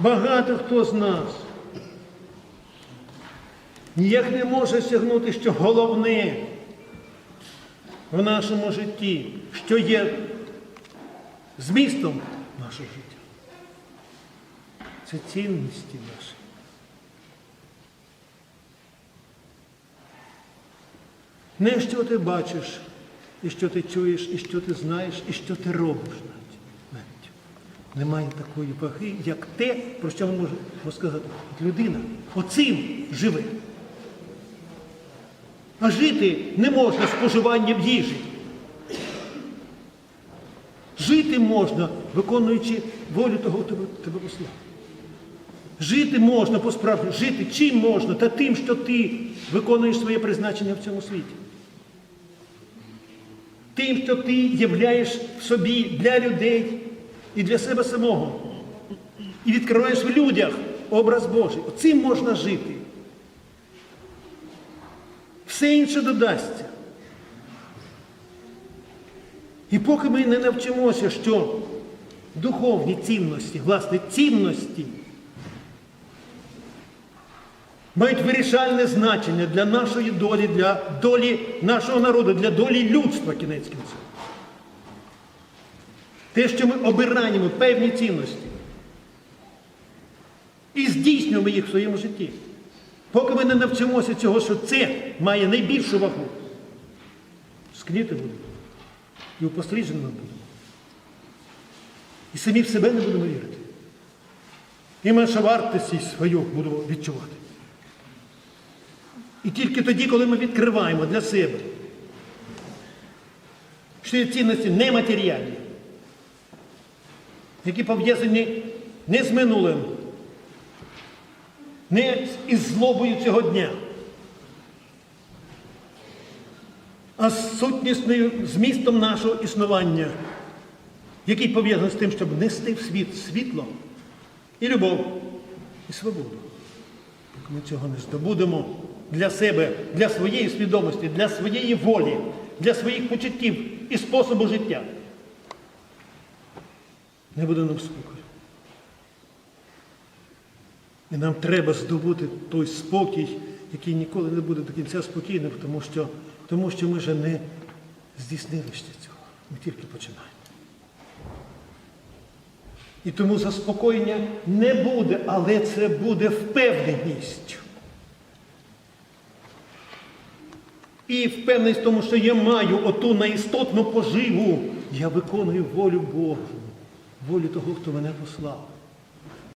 Багато хто з нас ніяк не може сягнути, що головне в нашому житті, що є змістом нашого життя. Це цінності наші. Не що ти бачиш, і що ти чуєш, і що ти знаєш, і що ти робиш. Немає такої ваги, як те, про що ми можемо. От людина оцим живе. А жити не можна споживанням їжі. Жити можна, виконуючи волю того, хто тебе- послав. Жити можна по-справді, жити чим можна, та тим, що ти виконуєш своє призначення в цьому світі. Тим, що ти являєш в собі для людей і для себе самого. І відкриваєш в людях образ Божий. Цим можна жити. Все інше додасться. І поки ми не навчимося, що духовні цінності, власне, цінності мають вирішальне значення для нашої долі, для долі нашого народу, для долі людства кінець кінця. Те, що ми обираємо певні цінності і здійснюємо їх в своєму житті. Поки ми не навчимося цього, що це має найбільшу вагу, скніти будемо і упослідженими будемо. І самі в себе не будемо вірити. І менше вартість свою будемо відчувати. І тільки тоді, коли ми відкриваємо для себе, що є цінності нематеріальні, які пов'язані не з минулим, не із злобою цього дня, а з сутнісною змістом нашого існування, який пов'язаний з тим, щоб нести в світ світло і любов, і свободу. Ми цього не здобудемо для себе, для своєї свідомості, для своєї волі, для своїх почуттів і способу життя, не буде нам спокою. І нам треба здобути той спокій, який ніколи не буде до кінця спокійним, тому що, тому що ми вже не здійснили ще цього. Ми тільки починаємо. І тому заспокоєння не буде, але це буде впевненістю. І впевненість в тому, що я маю оту неістотну поживу. Я виконую волю Божу, волю того, хто мене послав.